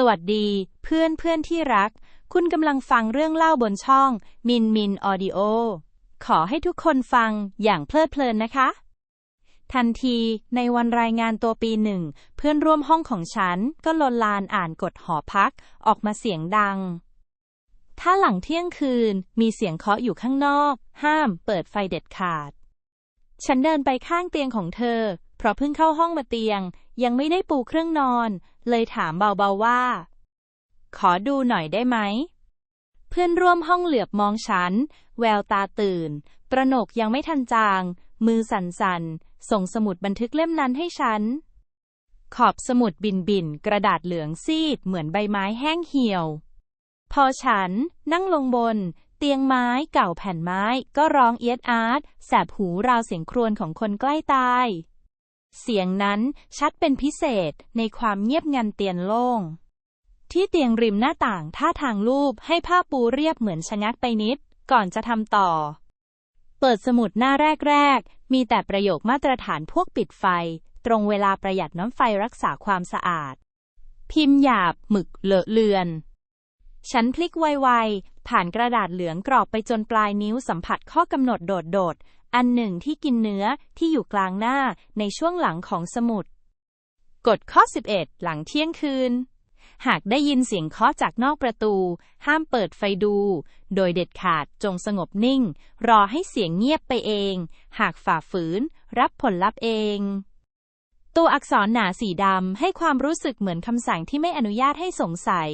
สวัสดีเพื่อนเพื่อนที่รัก คุณกำลังฟังเรื่องเล่าบนช่องมินมินออดิโอขอให้ทุกคนฟังอย่างเพลิดเพลินนะคะ ทันทีในวันรายงานตัวปีหนึ่ง เพื่อนร่วมห้องของฉันก็ลนลานอ่านกฎหอพักออกมาเสียงดัง ถ้าหลังเที่ยงคืนมีเสียงเคาะอยู่ข้างนอก ห้ามเปิดไฟเด็ดขาด ฉันเดินไปข้างเตียงของเธอ เพราะเพิ่งเข้าห้องมาเตียง ยังไม่ได้ปูเครื่องนอน เลยถามเบาๆว่า ขอดูหน่อยได้ไหม เพื่อนร่วมห้องเหลือบมองฉัน แววตาตื่น ประโหนกยังไม่ทันจาง มือสั่นๆ ส่งสมุดบันทึกเล่มนั้นให้ฉัน ขอบสมุดบินบินกระดาษเหลืองซีดเหมือนใบไม้แห้งเหี่ยว พอฉันนั่งลงบน เตียงไม้เก่าแผ่นไม้ก็ร้องเอียดอาร์ตแสบหูราวเสียงครวญของคนใกล้ตาย เสียงนั้นชัดเป็นพิเศษในความเงียบงันเตียนโล่ง ที่เตียงริมหน้าต่างท่าทางรูปให้ผ้าปูเรียบเหมือนชะงักไปนิด ก่อนจะทำต่อ เปิดสมุดหน้าแรก ๆ มีแต่ประโยคมาตรฐานพวกปิดไฟ ตรงเวลาประหยัดน้ำไฟรักษาความสะอาด พิมพ์หยาบหมึกเลอะเลือน ฉันพลิกไวๆผ่านกระดาษเหลืองกรอบไปจนปลายนิ้วสัมผัสข้อกำหนดโดดๆ อันหนึ่งที่กินเนื้อที่อยู่กลางหน้าในช่วงหลังของสมุด กฎข้อ 11 หลังเที่ยงคืน หากได้ยินเสียงเคาะจากนอกประตู ห้ามเปิดไฟดู โดยเด็ดขาดจงสงบนิ่ง รอให้เสียงเงียบไปเอง หากฝ่าฝืน รับผลลัพธ์เอง ตัวอักษรหนาสีดำให้ความรู้สึกเหมือนคำสั่งที่ไม่อนุญาตให้สงสัย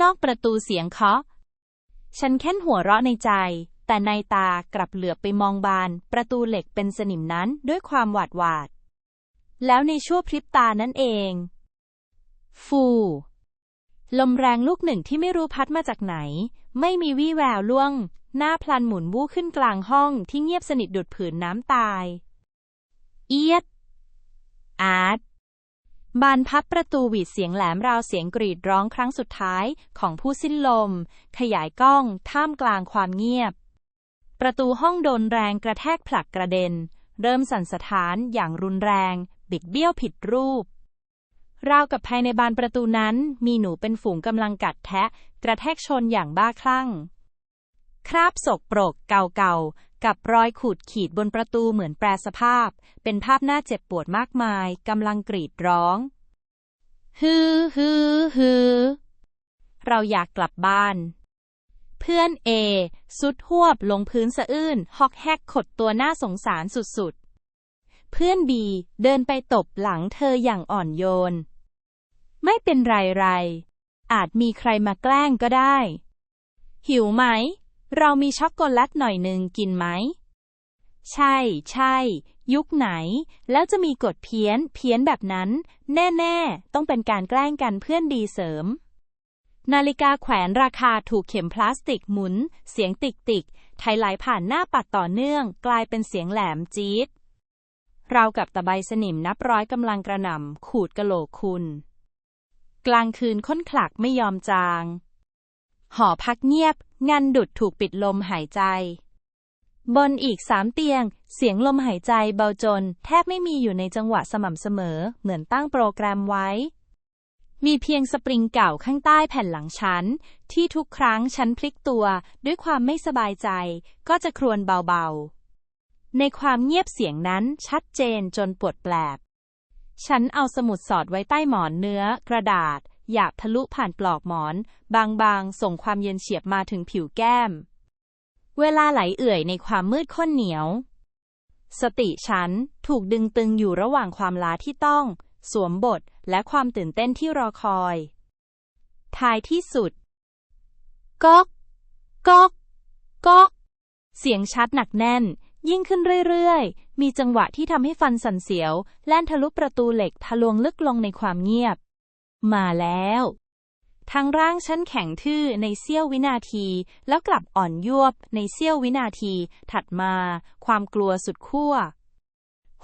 นอกประตูเสียงเคาะ ฉันแค่นหัวเราะในใจ แต่ในตากลับเหลือไปมองบาน ประตูเหล็กเป็นสนิมนั้นด้วยความหวาดหวาด แล้วในชั่วพริบตานั่นเอง ฟู ลมแรงลูกหนึ่งที่ไม่รู้พัดมาจากไหน ไม่มีวี่แววล่วง หน้าพลันหมุนวู้ขึ้นกลางห้องที่เงียบสนิทดุดผืนน้ำตาย เอียด อาร์ตบานพับประตูหวีดเสียงแหลมราวเสียงกรีดร้องครั้งสุดท้ายของผู้สิ้นลม ขยายกล้องท่ามกลางความเงียบ ประตูห้องโดนแรงกระแทกผลักกระเด็น เริ่มสั่นสะท้านอย่างรุนแรง บิดเบี้ยวผิดรูป ราวกับภายในบานประตูนั้น มีหนูเป็นฝูงกำลังกัดแทะ กระแทกชนอย่างบ้าคลั่ง คราบศกโปรกเก่าๆ กับรอยขูดขีดบนประตูเหมือนแปรสภาพ เป็นภาพน่าเจ็บปวดมากมายกำลังกรีดร้อง ฮือฮือฮือเราอยากกลับบ้าน เพื่อนเอสุดหวบลงพื้นสะอื้นฮอกแฮกขดตัวหน้าสงสารสุดๆ เพื่อนบีเดินไปตบหลังเธออย่างอ่อนโยน ไม่เป็นไรไร อาจมีใครมาแกล้งก็ได้ หิวไหม เรามีช็อกโกแลตหน่อยหนึ่งกินไหม ใช่ใช่ ยุคไหน แล้วจะมีกฎเพี้ยน เพี้ยนแบบนั้น แน่ ๆ ต้องเป็นการแกล้งกันเพื่อนดีเสริม นาฬิกาแขวนราคาถูกเข็มพลาสติกหมุน เสียงติกติกไทยไหลผ่านหน้าปัดต่อเนื่อง กลายเป็นเสียงแหลมจี๊ดเรากับตะไบสนิมนับร้อยกำลังกระหน่ำขูดกะโหลกคุณ กลางคืนค้นขลักไม่ยอมจาง หอพักเงียบ งันดุดถูกปิดลมหายใจ บนอีกสามเตียง เสียงลมหายใจเบาจน แทบไม่มีอยู่ในจังหวะสม่ำเสมอ เหมือนตั้งโปรแกรมไว้ มีเพียงสปริงเก่าข้างใต้แผ่นหลังฉัน ที่ทุกครั้งฉันพลิกตัว ด้วยความไม่สบายใจ ก็จะครวญเบาๆ ในความเงียบเสียงนั้นชัดเจนจนปวดแปลบ ฉันเอาสมุดสอดไว้ใต้หมอนเนื้อ กระดาษ หยาบทะลุผ่านปลอกหมอน บางๆ ส่งความเย็นเฉียบมาถึงผิวแก้ม เวลาไหลเอื่อยในความมืดข้นเหนียว สติฉันถูกดึงตึงอยู่ระหว่างความล้าที่ต้อง สวมบท และความตื่นเต้นที่รอคอย ท้ายที่สุด ก๊อก ก๊อก ก๊อก เสียงชัดหนักแน่น ยิ่งขึ้นเรื่อยๆ มีจังหวะที่ทำให้ฟันสั่นเสียว แล่นทะลุประตูเหล็กทะลวงลึกลงในความเงียบ มาแล้วทั้งร่างฉันแข็งทื่อในเสี้ยววินาที แล้วกลับอ่อนยวบในเสี้ยววินาที ถัดมา ความกลัวสุดขั้ว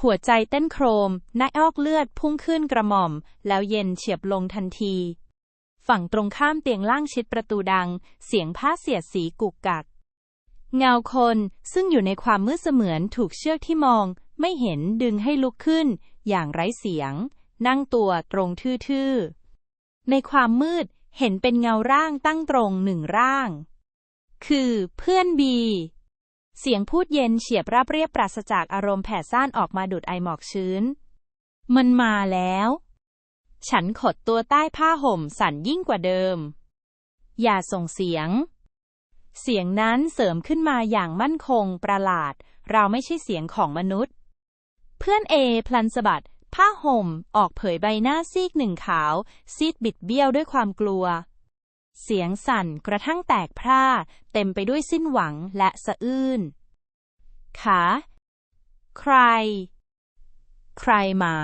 หัวใจเต้นโครมหน้าออกเลือดพุ่งขึ้นกระหม่อม แล้วเย็นเฉียบลงทันที ฝั่งตรงข้ามเตียงล่างชิดประตูดัง เสียงผ้าเสียดสีกุกกัก เงาคนซึ่งอยู่ในความมืดเสมือนถูกเชือกที่มอง ไม่เห็นดึงให้ลุกขึ้น อย่างไร้เสียง นั่งตัวตรงทื่อๆ ในความมืดเห็นเป็นเงาร่างตั้งตรงหนึ่งร่าง คือเพื่อนบี เสียงพูดเย็นเฉียบราบเรียบปราศจากอารมณ์แผ่ซ่านออกมาดูดไอหมอกชื้น มันมาแล้ว ฉันขดตัวใต้ผ้าห่มสั่นยิ่งกว่าเดิม อย่าส่งเสียง เสียงนั้นเสริมขึ้นมาอย่างมั่นคงประหลาด เราไม่ใช่เสียงของมนุษย์ เพื่อนเอพลันสะบัดผ้าห่มออกเผยใบหน้าซีกหนึ่งขาว ซีดบิดเบี้ยวด้วยความกลัว เสียงสั่นกระทั่งแตกพร่า เต็มไปด้วยสิ้นหวังและสะอื้น ขา ใคร ใครมา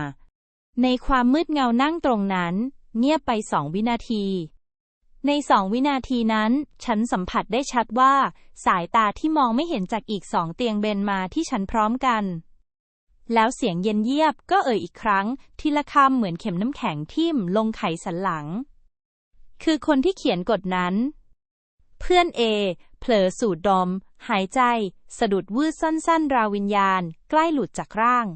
ในความมืดเงานั่งตรงนั้น เงียบไปสองวินาที ในสองวินาทีนั้น ฉันสัมผัสได้ชัดว่า สายตาที่มองไม่เห็นจากอีกสองเตียงเบนมาที่ฉันพร้อมกัน แล้วเสียงเย็นเยียบก็เอ่ยอีกครั้ง ทีละคำเหมือนเข็มน้ำแข็งทิ่มลงไขสันหลัง คือคนที่เขียนกฎนั้น เพื่อนเอเผลอสูดดม หายใจ สะดุดวืดสั้นๆ ราววิญญาณ ใกล้หลุดจากร่าง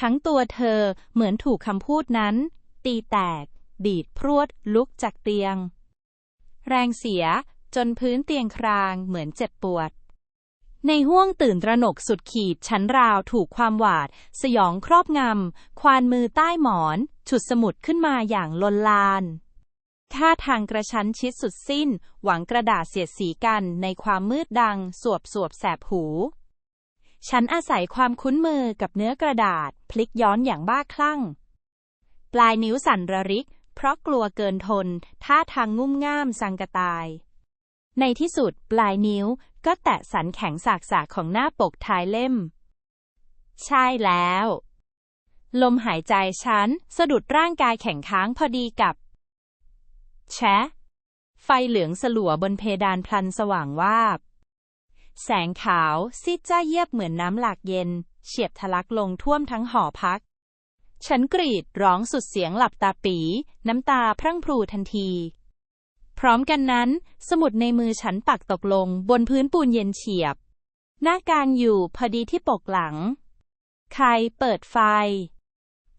ทั้งตัวเธอเหมือนถูกคำพูดนั้น ตีแตก ดีดพรวดลุกจากเตียง แรงเสียจนพื้นเตียงครางเหมือนเจ็บปวด ในห้วงตื่นตระหนกสุดขีดชั้นราวถูกความหวาด สยองครอบงำ ควานมือใต้หมอน ฉุดสมุดขึ้นมาอย่างลนลาน ท่าทางกระชั้นชิดสุดสิ้น หวังกระดาษเสียดสีกันในความมืดดัง สวบสวบแสบหู ฉันอาศัยความคุ้นมือกับเนื้อกระดาษ พลิกย้อนอย่างบ้าคลั่ง ปลายนิ้วสั่นระริก เพราะกลัวเกินทน ท่าทางงุ่มง่ามสังกตาย ในที่สุดปลายนิ้วก็แตะสันแข็งสากๆของหน้าปกท้ายเล่ม ใช่แล้ว ลมหายใจฉันสะดุดร่างกายแข็งค้างพอดีกับ แชะ ไฟเหลืองสลัวบนเพดานพลันสว่างวาบ แสงขาวซีดจ้าเยียบเหมือนน้ำหลากเย็น เฉียบทะลักลงท่วมทั้งหอพัก ฉันกรีดร้องสุดเสียงหลับตาปี น้ำตาพรั่งพรูทันที พร้อมกันนั้น สมุดในมือฉันปักตกลงบนพื้นปูนเย็นเฉียบ หน้ากลางอยู่พอดีที่ปกหลัง ใครเปิดไฟ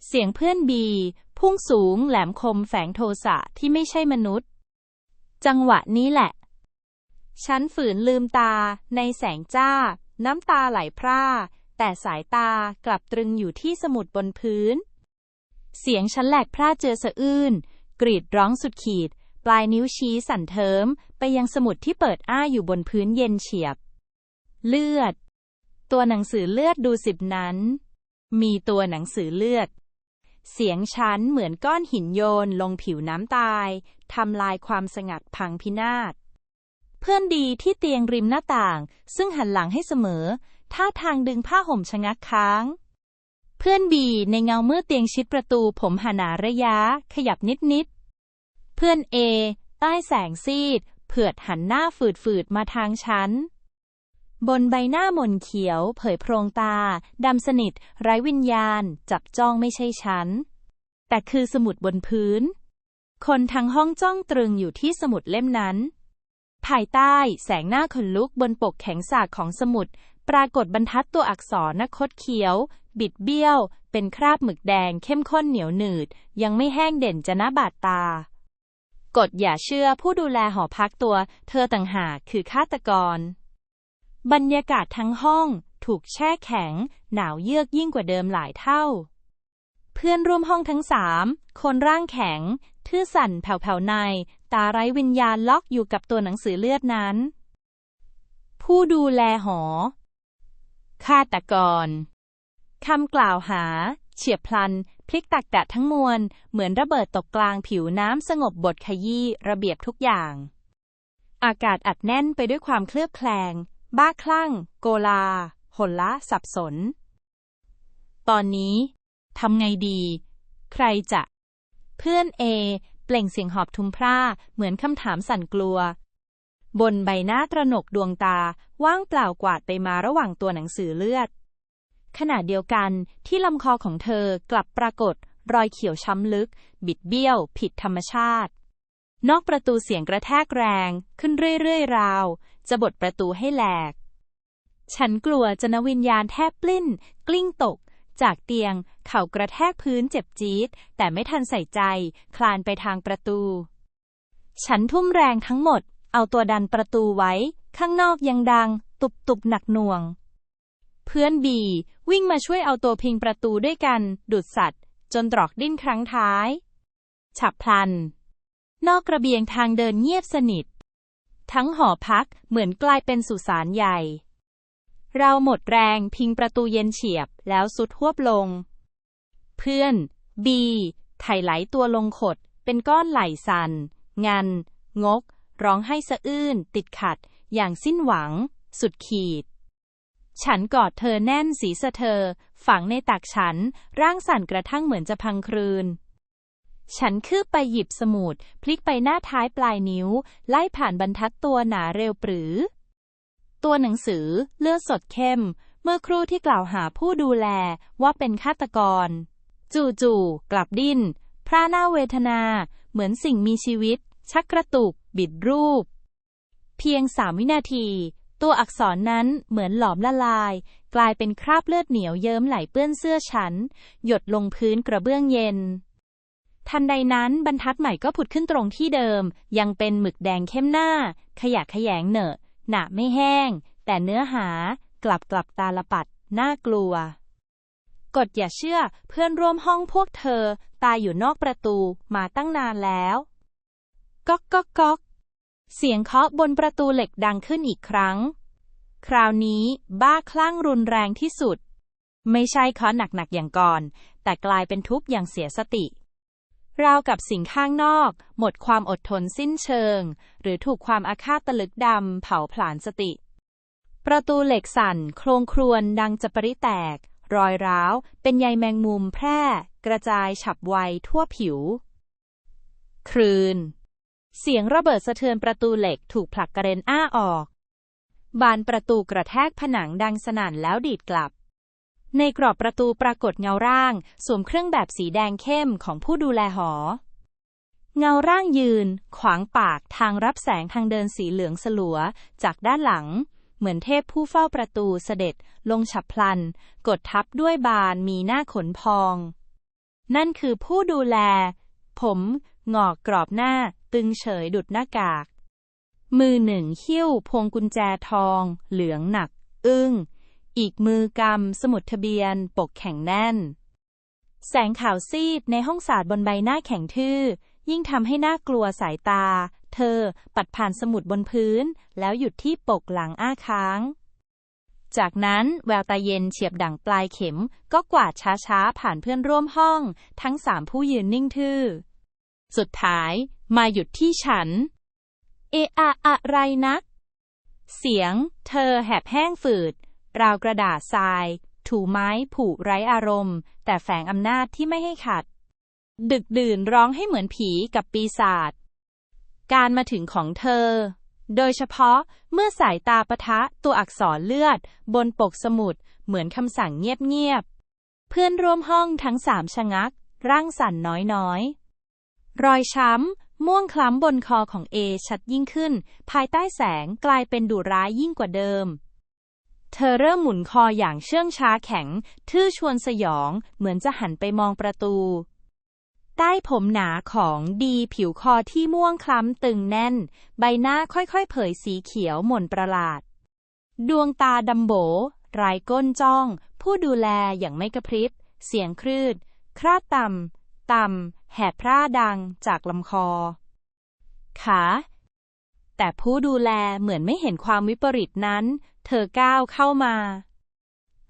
เสียงเพื่อนบี พุ่งสูงแหลมคมแฝงโทสะที่ไม่ใช่มนุษย์ จังหวะนี้แหละ ฉันฝืนลืมตา ในแสงจ้า น้ำตาไหลพร่า แต่สายตากลับตรึงอยู่ที่สมุดบนพื้น เสียงฉันแหลกพร่าเจอสะอื้น กรีดร้องสุดขีด ปลายนิ้วชี้สั่นเทิม ไปยังสมุดที่เปิดอ้าอยู่บนพื้นเย็นเฉียบ เลือด ตัวหนังสือเลือดดูสิบนั้นมีตัวหนังสือเลือด เสียงฉันเหมือนก้อนหินโยนลงผิวน้ำตายทำลายความสงัดพังพินาศ เพื่อนดีที่เตียงริมหน้าต่าง ซึ่งหันหลังให้เสมอ ท่าทางดึงผ้าห่มชะงักค้าง เพื่อนบีในเงาเมื่อเตียงชิดประตูผมหนาระยะ ขยับนิดนิด เพื่อนเอใต้แสงซีด เผือดหันหน้าฝืดๆมาทางฉัน บนใบหน้าหม่นเขียว เผยโพรงตา ดำสนิท ไร้วิญญาณ จับจ้องไม่ใช่ฉัน แต่คือสมุดบนพื้น คนทั้งห้องจ้องตรึงอยู่ที่สมุดเล่มนั้น ภายใต้แสงหน้าขนลุกบนปกแข็งสากของสมุด ปรากฏบรรทัดตัวอักษรนคดเขียว บิดเบี้ยว เป็นคราบหมึกแดงเข้มข้นเหนียวหนืด ยังไม่แห้งเด่นจะน่าบาดตากฎอย่าเชื่อผู้ดูแลหอพักตัว เธอต่างหากคือฆาตกร บรรยากาศทั้งห้อง ถูกแช่แข็ง หนาวเยือกยิ่งกว่าเดิมหลายเท่า เพื่อนร่วมห้องทั้งสามคนร่างแข็ง ทื่อสั่นแผ่วๆใน ตาไร้วิญญาณล็อกอยู่กับตัวหนังสือเลือดนั้น ผู้ดูแลหอฆาตกรคำกล่าวหา เฉียบพลัน พลิกตักแตะทั้งมวล เหมือนระเบิดตกกลางผิวน้ำสงบบทขยี้ระเบียบทุกอย่าง อากาศอัดแน่นไปด้วยความเคลือบแคลง บ้าคลั่ง โกลา หนละสับสน ตอนนี้ทำไงดี ใครจะ เพื่อนเอเปล่งเสียงหอบทุมพร่าเหมือนคำถามสั่นกลัว บนใบหน้าตระหนกดวงตาว่างเปล่ากวาดไปมาระหว่างตัวหนังสือเลือด ขณะเดียวกันที่ลำคอของเธอกลับปรากฏรอยเขียวช้ำลึก บิดเบี้ยว ผิดธรรมชาติ นอกประตูเสียงกระแทกแรง ขึ้นเรื่อยๆราว จะบดประตูให้แหลก ฉันกลัวจนวิญญาณแทบปลิ้น กลิ้งตก จากเตียง เข่ากระแทกพื้นเจ็บจี๊ด แต่ไม่ทันใส่ใจ คลานไปทางประตู ฉันทุ่มแรงทั้งหมด เอาตัวดันประตูไว้ ข้างนอกยังดัง ตุบตุบหนักหน่วง เพื่อนบี วิ่งมาช่วยเอาตัวพิงประตูด้วยกันดุดสัตว์ จนตรอกดิ้นครั้งท้าย ฉับพลัน นอกระเบียงทางเดินเงียบสนิท ทั้งหอพักเหมือนกลายเป็นสุสานใหญ่ เราหมดแรงพิงประตูเย็นเฉียบแล้วสุดหวบลง เพื่อน บีไถไหลตัวลงขด เป็นก้อนไหลสัน งัน งก ร้องให้สะอื้น ติดขัด อย่างสิ้นหวัง สุดขีด ฉันกอดเธอแน่นสีสะเธอ ฝังในตักฉัน ร่างสั่นกระทั่งเหมือนจะพังคลืน ฉันคืบไปหยิบสมุด พลิกไปหน้าท้ายปลายนิ้ว ไล่ผ่านบรรทัดตัวหนาเร็วปรือ ตัวหนังสือ เลือดสดเข้ม เมื่อครู่ที่กล่าวหาผู้ดูแลว่าเป็นฆาตกร จู่ๆกลับดิ้น พร่าหน้าเวทนา เหมือนสิ่งมีชีวิต ชักกระตุก บิดรูป เพียงสามวินาที ตัวอักษรนั้นเหมือนหลอมละลาย กลายเป็นคราบเลือดเหนียวเยิ้มไหลเปื้อนเสื้อฉัน หยดลงพื้นกระเบื้องเย็น ทันใดนั้นบรรทัดใหม่ก็ผุดขึ้นตรงที่เดิม ยังเป็นหมึกแดงเข้มหน้า ขยะแขยงเหนอะหนาไม่แห้ง แต่เนื้อหากลับกลับตาลปัดน่ากลัว กดอย่าเชื่อเพื่อนร่วมห้องพวกเธอ ตายอยู่นอกประตูมาตั้งนานแล้วก๊อกก๊อกก๊อกเสียงเคาะบนประตูเหล็กดังขึ้นอีกครั้ง คราวนี้บ้าคลั่งรุนแรงที่สุด ไม่ใช่เคาะหนักๆอย่างก่อน แต่กลายเป็นทุบอย่างเสียสติ ราวกับสิ่งข้างนอก หมดความอดทนสิ้นเชิง หรือถูกความอาฆาตตะลึกดำเผาผลาญสติ ประตูเหล็กสั่น โครงครวญดังจะปริแตก รอยร้าว เป็นใยแมงมุมแพร่ กระจายฉับไวทั่วผิว ครืน เสียงระเบิดสะเทือนประตูเหล็กถูกผลักกระเด็นอ้าออก บานประตูกระแทกผนังดังสนั่นแล้วดีดกลับ ในกรอบประตูปรากฏเงาร่าง สวมเครื่องแบบสีแดงเข้มของผู้ดูแลหอ เงาร่างยืน ขวางปากทางรับแสงทางเดินสีเหลืองสลัว จากด้านหลัง เหมือนเทพผู้เฝ้าประตูเสด็จ ลงฉับพลัน กดทับด้วยบานมีหน้าขนพอง นั่นคือผู้ดูแล ผมหงอกกรอบหน้า ตึงเฉยดุดหน้ากาก มือหนึ่งหิ้วพวงกุญแจทอง เหลืองหนัก อึ้ง อีกมือกำสมุดทะเบียน ปกแข็งแน่น แสงขาวซีดในห้องศาสตร์บนใบหน้าแข็งทื่อ ยิ่งทำให้หน่ากลัวสายตา เธอปัดผ่านสมุดบนพื้น แล้วหยุดที่ปกหลังอ้าค้าง จากนั้นแววตาเย็นเฉียบดั่งปลายเข็ม ก็กวาดช้าๆ ผ่านเพื่อนร่วมห้อง ทั้งสามผู้ยืนนิ่งทื่อ สุดท้ายมาหยุดที่ฉัน เอะอะอะไรนัก เสียง เธอแหบแห้งฝืด ราวกระดาษทราย ถูไม้ผูไร้อารมณ์ แต่แฝงอำนาจที่ไม่ให้ขัด ดึกดื่นร้องให้เหมือนผีกับปีศาจ การมาถึงของเธอ โดยเฉพาะเมื่อสายตาปะทะตัวอักษรเลือด บนปกสมุดเหมือนคำสั่งเงียบๆ เพื่อนร่วมห้องทั้งสามชะงัก ร่างสั่นน้อยๆ รอยช้ำ ม่วงคล้ำบนคอของเอชัดยิ่งขึ้น ภายใต้แสงกลายเป็นดุร้ายยิ่งกว่าเดิม เธอเริ่มหมุนคออย่างเชื่องช้าแข็ง ทื่อชวนสยอง เหมือนจะหันไปมองประตู ใต้ผมหนาของดีผิวคอที่ม่วงคล้ำตึงแน่น ใบหน้าค่อยๆ เผยสีเขียวหม่นประหลาด ดวงตาดำโบรายก้นจ้อง ผู้ดูแลอย่างไม่กระพริบ เสียงครืด คราดต่ำ ต่ำ แหบพร่าดังจากลำคอ ขา แต่ผู้ดูแลเหมือนไม่เห็นความวิปริตนั้น เธอก้าวเข้ามา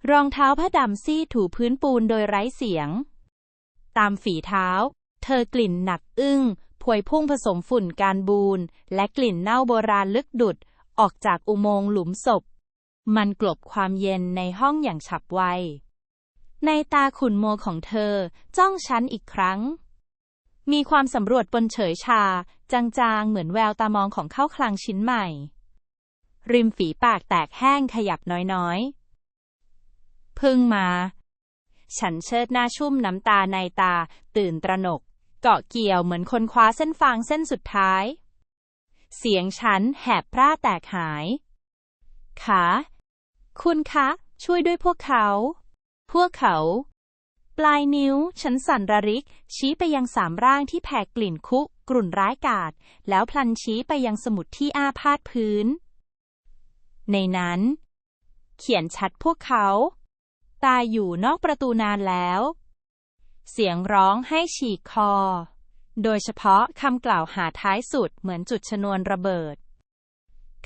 รองเท้าผ้าดำซีดถูพื้นปูนโดยไร้เสียง ตามฝีเท้า เธอกลิ่นหนักอึ้งพวยพุ่งผสมฝุ่นการบูนและกลิ่นเน่าโบราณลึกดุด ออกจากอุโมงค์หลุมศพ มันกลบความเย็นในห้องอย่างฉับไว ในตาขุนโมของเธอจ้องฉันอีกครั้ง มีความสำรวจปนเฉยชา จางๆ เหมือนแววตามองของเข้าคลังชิ้นใหม่ ริมฝีปากแตกแห้งขยับน้อยๆ พึ่งมา ฉันเชิดหน้าชุ่มน้ำตาในตา ตื่นตระหนก เกาะเกี่ยวเหมือนคนคว้าเส้นฟางเส้นสุดท้าย เสียงฉันแหบพร่าแตกหายขาคุณคะ ช่วยด้วยพวกเขา พวกเขา ปลายนิ้ว ฉันสั่นระริก ชี้ไปยังสามร่างที่แผ่กลิ่นคุ กรุ่นร้ายกาจแล้วพลันชี้ไปยังสมุดที่อ้าพาดพื้น ในนั้น เขียนชัดพวกเขา ตายอยู่นอกประตูนานแล้ว เสียงร้องให้ฉีกคอ โดยเฉพาะคำกล่าวหาท้ายสุดเหมือนจุดชนวนระเบิด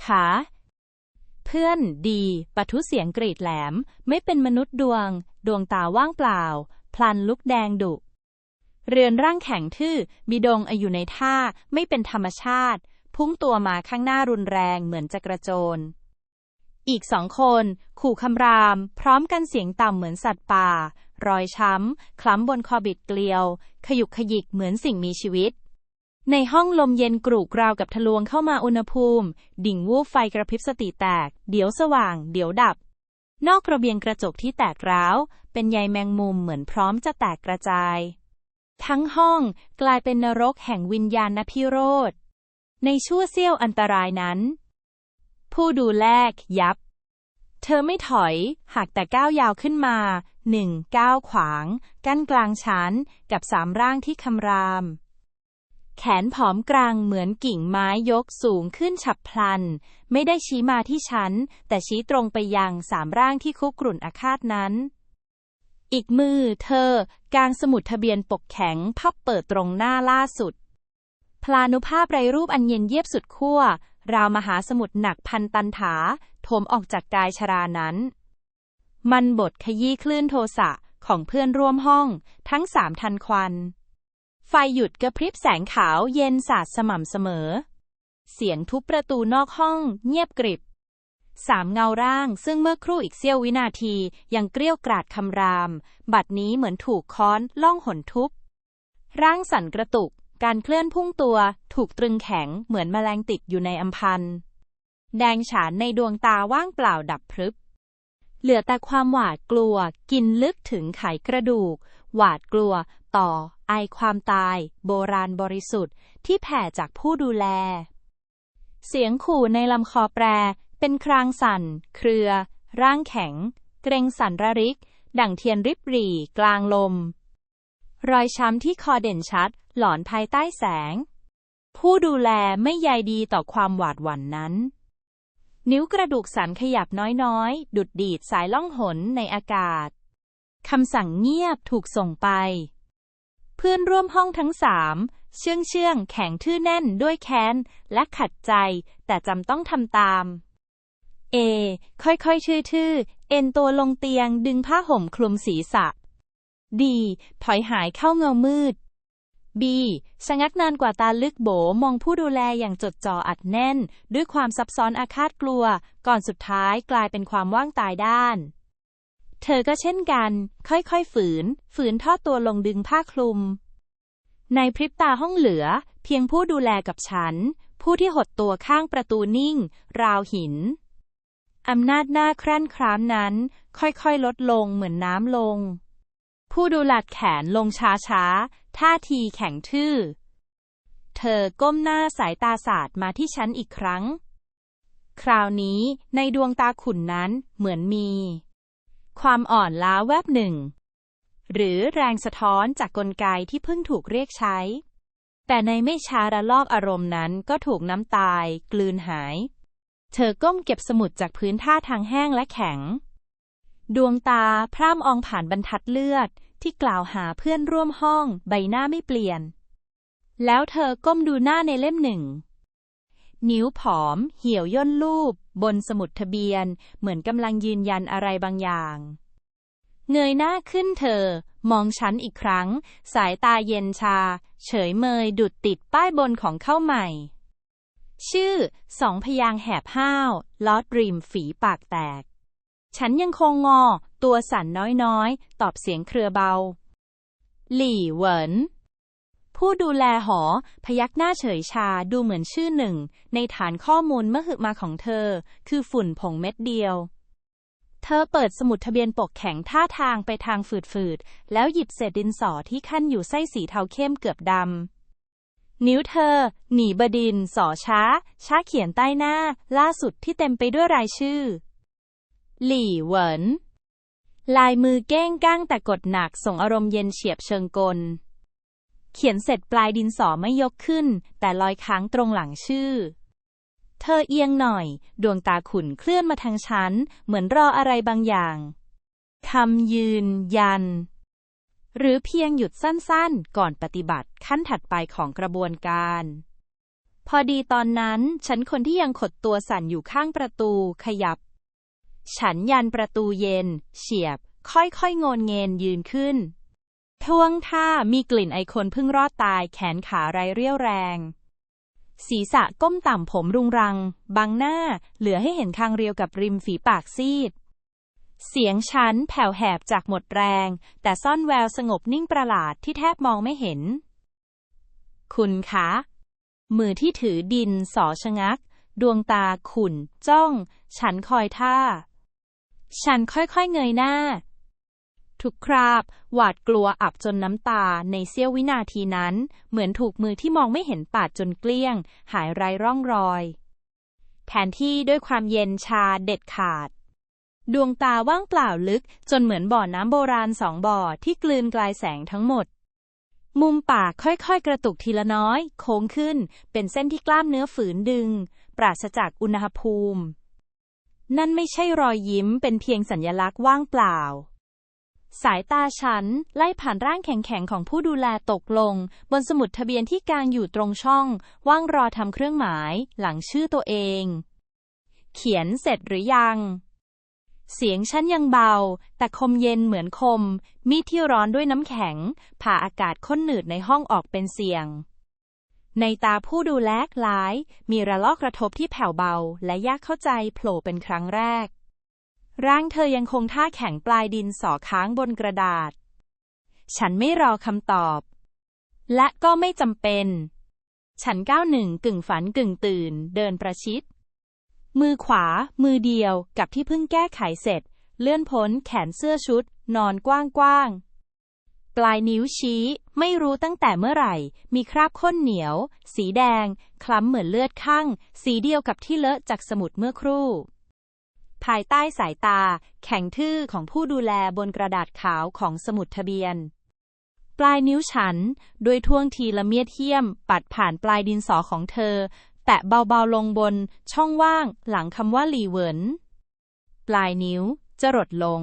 ขา เพื่อนดีปะทุเสียงกรีดแหลม ไม่เป็นมนุษย์ดวง ดวงตาว่างเปล่า พลันลุกแดงดุ เรือนร่างแข็งทื่อบิดงอาอยู่ในท่าไม่เป็นธรรมชาติ พุ่งตัวมาข้างหน้ารุนแรงเหมือนจะกระโจน อีกสองคน ขู่คำราม พร้อมกันเสียงต่ำเหมือนสัตว์ป่า รอยช้ำ คล้ำบนคอบิดเกลียว ขยุกขยิกเหมือนสิ่งมีชีวิต ในห้องลมเย็นกรุกราวกับทะลวงเข้ามาอุณหภูมิ ดิ่งวูบไฟกระพริบสติแตก เดี๋ยวสว่าง เดี๋ยวดับ นอกระเบียงกระจกที่แตกร้าว เป็นใยแมงมุมเหมือนพร้อมจะแตกกระจาย ทั้งห้องกลายเป็นนรกแห่งวิญญาณนพิโรธ ในชั่วเสี้ยวอันตรายนั้น ผู้ดูแลกยับ เธอไม่ถอยหากแต่ก้าวยาวขึ้นมาหนึ่งก้าวขวาง กั้นกลางชั้นกับสามร่างที่คำราม แขนผอมกลางเหมือนกิ่งไม้ยกสูงขึ้นฉับพลัน ไม่ได้ชี้มาที่ฉัน แต่ชี้ตรงไปยังสามร่างที่คุกรุ่นอาฆาตนั้น อีกมือเธอกางสมุดทะเบียนปกแข็งพับเปิดตรงหน้าล่าสุด พลานุภาพไรรูปอันเย็นเยียบสุดขั้ว ราวมหาสมุทรหนักพันตันถาโถมออกจากกายชรานั้น มันบดขยี้คลื่นโทสะของเพื่อนร่วมห้องทั้งสามทันควัน ไฟหยุดกระพริบแสงขาวเย็นสาดสม่ำเสมอ เสียงทุบประตูนอกห้องเงียบกริบ สามเงาร่างซึ่งเมื่อครู่อีกเสี้ยววินาทียังเกลี้ยวกราดคำราม บัดนี้เหมือนถูกค้อนล่องหนทุบ ร่างสั่นกระตุก การเคลื่อนพุ่งตัวถูกตรึงแข็งเหมือนแมลงติดอยู่ในอัมพันธ์แดงฉานในดวงตาว่างเปล่าดับพรึบ เหลือแต่ความหวาดกลัวกินลึกถึงไขกระดูก หวาดกลัว ต่อ ไอความตาย โบราณบริสุทธิ์ที่แผ่จากผู้ดูแลเสียงขู่ในลำคอแปร เป็นครางสั่น เครือ ร่างแข็ง เกรงสั่นระริก ดั่งเทียนริบหรี่ กลางลม รอยช้ำที่คอเด่นชัด หลอนภายใต้แสง ผู้ดูแลไม่ใยดีต่อความหวาดหวั่นนั้น นิ้วกระดูกสันขยับน้อยๆ ดุดดีดสายล่องหนในอากาศคำสั่งเงียบถูกส่งไป เพื่อนร่วมห้องทั้งสามเชื่องเชื่องแข็งทื่อแน่นด้วยแค้น และขัดใจ แต่จำต้องทำตาม เอ ค่อยๆทื่อๆ เอ็นตัวลงเตียงดึงผ้าห่มคลุมศีรษะดีถอยหายเข้าเงามืดบีชะงักนานกว่าตาลึกโบมองผู้ดูแลอย่างจดจ่ออัดแน่น ด้วยความซับซ้อนอาฆาตกลัว ก่อนสุดท้ายกลายเป็นความว่างตายด้าน เธอก็เช่นกัน ค่อยๆฝืน ฝืนทอดตัวลงดึงผ้าคลุม ในพริบตาห้องเหลือ เพียงผู้ดูแลกับฉัน ผู้ที่หดตัวข้างประตูนิ่ง ราวหิน อำนาจหน้าแคร่นครามนั้น ค่อยๆ ลดลงเหมือนน้ำลง ผู้ดูหลัดแขนลงช้าๆ ท่าทีแข็งทื่อ เธอก้มหน้าสายตาสาดมาที่ฉันอีกครั้ง คราวนี้ในดวงตาขุนนั้นเหมือนมี ความอ่อนล้าแวบหนึ่ง หรือแรงสะท้อนจากกลไกที่เพิ่งถูกเรียกใช้ แต่ในไม่ช้าระลอกอารมณ์นั้นก็ถูกน้ำตาย กลืนหาย เธอก้มเก็บสมุดจากพื้นท่าทางแห้งและแข็ง ดวงตาพร่ำอองผ่านบรรทัดเลือดที่กล่าวหาเพื่อนร่วมห้องใบหน้าไม่เปลี่ยน แล้วเธอก้มดูหน้าในเล่มหนึ่ง นิ้วผอม เหี่ยวย่นรูป บนสมุดทะเบียน เหมือนกำลังยืนยันอะไรบางอย่าง เงยหน้าขึ้นเธอ มองฉันอีกครั้ง สายตาเย็นชา เฉยเมยดุดติดป้ายบนของเข้าใหม่ ชื่อสองพยางแหบห้าวลอดริมฝีปากแตก ฉันยังคงงอ ตัวสั่นน้อยๆ ตอบเสียงเครือเบา หลี่เหวิน ผู้ดูแลหอ พยักหน้าเฉยชาดูเหมือนชื่อหนึ่ง ในฐานข้อมูลมหึมาของเธอ คือฝุ่นผงเม็ดเดียว เธอเปิดสมุดทะเบียนปกแข็งท่าทางไปทางฝืดๆ แล้วหยิบเศษดินสอที่ขั้นอยู่ไส้สีเทาเข้มเกือบดำ นิ้วเธอ หนีบดิน สอช้า ช้าเขียนใต้หน้า ล่าสุดที่เต็มไปด้วยรายชื่อ หลี่เหวิน ลายมือเก้งก้างแต่กดหนักส่งอารมณ์เย็นเฉียบเชิงกล เขียนเสร็จปลายดินสอไม่ยกขึ้น แต่ลอยค้างตรงหลังชื่อ เธอเอียงหน่อย ดวงตาขุ่นเคลื่อนมาทางฉัน เหมือนรออะไรบางอย่างคำยืนยัน หรือเพียงหยุดสั้นๆ ก่อนปฏิบัติขั้นถัดไปของกระบวนการ พอดีตอนนั้น ฉันคนที่ยังขดตัวสั่นอยู่ข้างประตูขยับ ฉันยันประตูเย็น เฉียบ ค่อยๆโงนเงนยืนขึ้นท่วงท่ามีกลิ่นไอคนเพิ่งรอดตายแขนขาไรเรี่ยวแรง ศีรษะก้มต่ำผมรุงรัง บังหน้าเหลือให้เห็นคางเรียวกับริมฝีปากซีด เสียงฉันแผ่วแหบจากหมดแรง แต่ซ่อนแววสงบนิ่งประหลาดที่แทบมองไม่เห็น คุณคะ มือที่ถือดินสอชะงัก ดวงตาขุ่น จ้อง ฉันคอยท่า ฉันค่อยๆเงยหน้า ทุกคราบ หวาดกลัวอับจนน้ำตาในเสี้ยววินาทีนั้น เหมือนถูกมือที่มองไม่เห็นปาดจนเกลี้ยง หายไร้ร่องรอย แทนที่ด้วยความเย็นชาเด็ดขาด ดวงตาว่างเปล่าลึก จนเหมือนบ่อน้ำโบราณสองบ่อที่กลืนกลายแสงทั้งหมด มุมปากค่อยๆ กระตุกทีละน้อย โค้งขึ้น เป็นเส้นที่กล้ามเนื้อฝืนดึง ปราศจากอุณหภูมิ นั่นไม่ใช่รอยยิ้มเป็นเพียงสัญญลักษณ์ว่างเปล่า สายตาฉัน ไล่ผ่านร่างแข็งๆของผู้ดูแลตกลง บนสมุดทะเบียนที่กางอยู่ตรงช่อง ว่างรอทำเครื่องหมาย หลังชื่อตัวเอง เขียนเสร็จหรือยัง เสียงฉันยังเบา แต่คมเย็นเหมือนคม มีดที่ร้อนด้วยน้ำแข็ง ผ่าอากาศข้นหนืดในห้องออกเป็นเสียง ในตาผู้ดูแลคล้าย มีระลอกกระทบที่แผ่วเบา และยากเข้าใจโผล่เป็นครั้งแรก ร่างเธอยังคงท่าแข็งปลายดินสอค้างบนกระดาษ ฉันไม่รอคำตอบ และก็ไม่จำเป็น ฉันก้าวหนึ่งกึ่งฝันกึ่งตื่น เดินประชิด มือขวา มือเดียวกับที่เพิ่งแก้ไขเสร็จ เลื่อนพ้นแขนเสื้อชุด นอนกว้างๆ ปลายนิ้วชี้ ไม่รู้ตั้งแต่เมื่อไหร่ มีคราบข้นเหนียว สีแดง คล้ำเหมือนเลือดข้าง สีเดียวกับที่เลอะจากสมุดเมื่อครู่ ภายใต้สายตา แข็งทื่อของผู้ดูแลบนกระดาษขาวของสมุดทะเบียนปลายนิ้วฉันโดยท่วงทีละเมียดเทียม ปัดผ่านปลายดินสอของเธอ แตะเบาๆลงบนช่องว่างหลังคำว่าหลีเหวิน ปลายนิ้วจะรดลง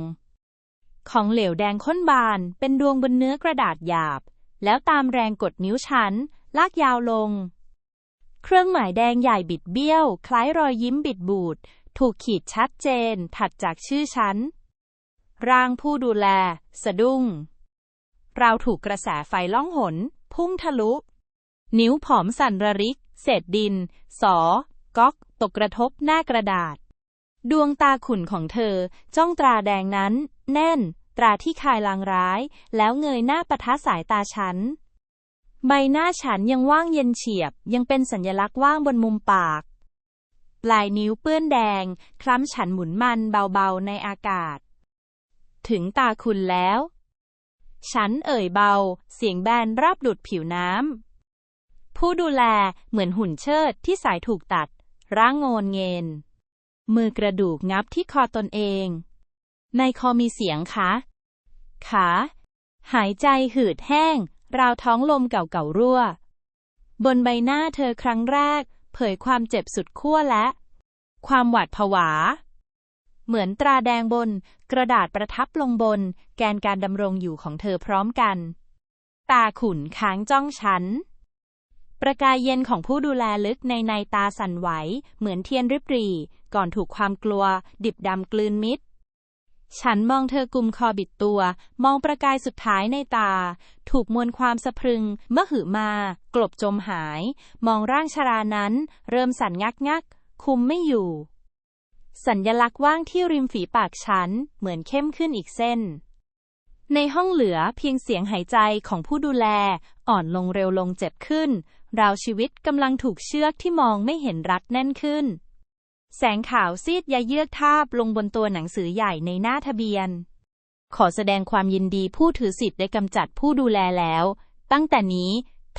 ของเหลวแดงข้นบานเป็นดวงบนเนื้อกระดาษหยาบ แล้วตามแรงกดนิ้วฉันลากยาวลง เครื่องหมายแดงใหญ่บิดเบี้ยว คล้ายรอยยิ้มบิดบูด ถูกขีดชัดเจนถัดจากชื่อฉันร่างผู้ดูแล สะดุ้งเราถูกกระแสไฟล่องหน พุ่งทะลุ นิ้วผอมสั่นระริก เศษดิน สอ ก๊อก ตกกระทบหน้ากระดาษ ดวงตาขุ่นของเธอ จ้องตราแดงนั้น แน่น ตราที่คายลางร้าย แล้วเงยหน้าปะทะสายตาฉัน ใบหน้าฉันยังว่างเย็นเฉียบ ยังเป็นสัญลักษณ์ว่างบนมุมปาก ปลายนิ้วเปื้อนแดง คล้ำฉันหมุนมันเบาๆในอากาศ ถึงตาคุณแล้ว ฉันเอ่ยเบา เสียงแบนราบดุดผิวน้ำ ผู้ดูแลเหมือนหุ่นเชิดที่สายถูกตัด ร่างโงนเงินมือกระดูกงับที่คอตนเอง ในคอมีเสียงคะ ขา หายใจหืดแห้ง ราวท้องลมเก่าๆรั่ว บนใบหน้าเธอครั้งแรก เผยความเจ็บสุดขั้วและ ความหวาดผวา เหมือนตราแดงบน กระดาษประทับลงบน แกนการดำรงอยู่ของเธอพร้อมกัน ตาขุนค้างจ้องฉัน ประกายเย็นของผู้ดูแลลึกในในตาสั่นไหว เหมือนเทียนริบรี ก่อนถูกความกลัว ดิบดำกลืนมิด ฉันมองเธอกุมคอบิดตัว มองประกายสุดท้ายในตา ถูกมวลความสะพรึง เมื่อหือมา กลบจมหาย มองร่างชรานั้น เริ่มสั่นงักงัก คุมไม่อยู่ สัญญลักษณ์ว่างที่ริมฝีปากฉัน เหมือนเข้มขึ้นอีกเส้นในห้องเหลือเพียงเสียงหายใจของผู้ดูแล อ่อนลงเร็วลงเจ็บขึ้น ราวชีวิตกำลังถูกเชือกที่มองไม่เห็นรัดแน่นขึ้น แสงขาวซีดยาเยือกทาบลงบนตัวหนังสือใหญ่ในหน้าทะเบียน ขอแสดงความยินดีผู้ถือสิทธิ์ได้กำจัดผู้ดูแลแล้ว ตั้งแต่นี้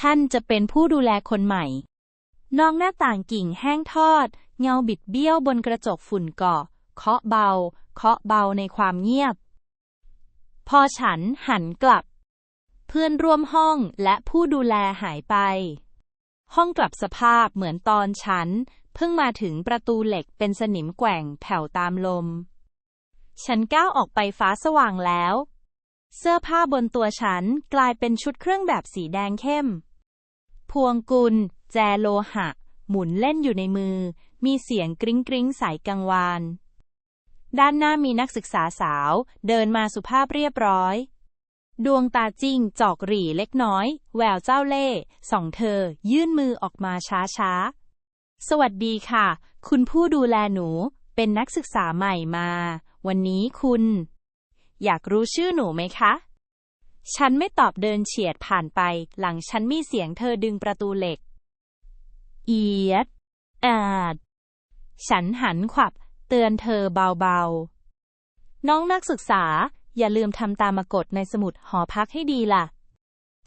ท่านจะเป็นผู้ดูแลคนใหม่ นอกหน้าต่างกิ่งแห้งทอด เงาบิดเบี้ยวบนกระจกฝุ่นเกาะ เคาะเบา เคาะเบาในความเงียบ พอฉันหันกลับ เพื่อนร่วมห้องและผู้ดูแลหายไป ห้องกลับสภาพเหมือนตอนฉัน เพิ่งมาถึงประตูเหล็กเป็นสนิมแกว่งแผ่วตามลม ฉันก้าวออกไปฟ้าสว่างแล้ว เสื้อผ้าบนตัวฉันกลายเป็นชุดเครื่องแบบสีแดงเข้ม พวงกุล แจโลหะ หมุนเล่นอยู่ในมือ มีเสียงกริ้งกริ้งใสกังวาน ด้านหน้ามีนักศึกษาสาว เดินมาสุภาพเรียบร้อย ดวงตาจริงจอกหรี่เล็กน้อย แววเจ้าเล่ส่องเธอ ยื่นมือออกมาช้าช้า สวัสดีค่ะ คุณผู้ดูแลหนู เป็นนักศึกษาใหม่มา วันนี้คุณ อยากรู้ชื่อหนูไหมคะ ฉันไม่ตอบเดินเฉียดผ่านไป หลังฉันมีเสียงเธอดึงประตูเหล็ก เอียดอาด ฉันหันขวับ เตือนเธอเบาๆ น้องนักศึกษา อย่าลืมทำตามมากฎในสมุดหอพักให้ดีล่ะ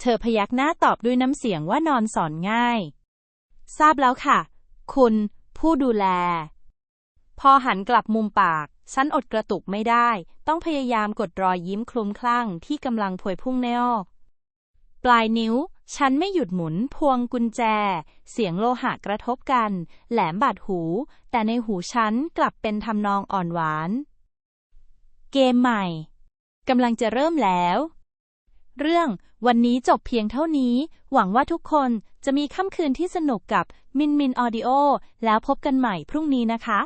เธอพยักหน้าตอบด้วยน้ำเสียงว่านอนสอนง่าย ทราบแล้วค่ะ คุณ ผู้ดูแล พอหันกลับมุมปาก ฉันอดกระตุกไม่ได้ ต้องพยายามกดรอยยิ้มคลุมคลั่งที่กำลังพวยพุ่งในออก ปลายนิ้วฉันไม่หยุดหมุนพวงกุญแจ เสียงโลหะกระทบกัน แหลมบาดหู แต่ในหูฉันกลับเป็นทำนองอ่อนหวาน เกมใหม่ กำลังจะเริ่มแล้ว เรื่องวันนี้จบเพียงเท่านี้ หวังว่าทุกคนจะมีค่ำคืนที่สนุกกับมินมินออดิโอแล้วพบกันใหม่พรุ่งนี้นะคะ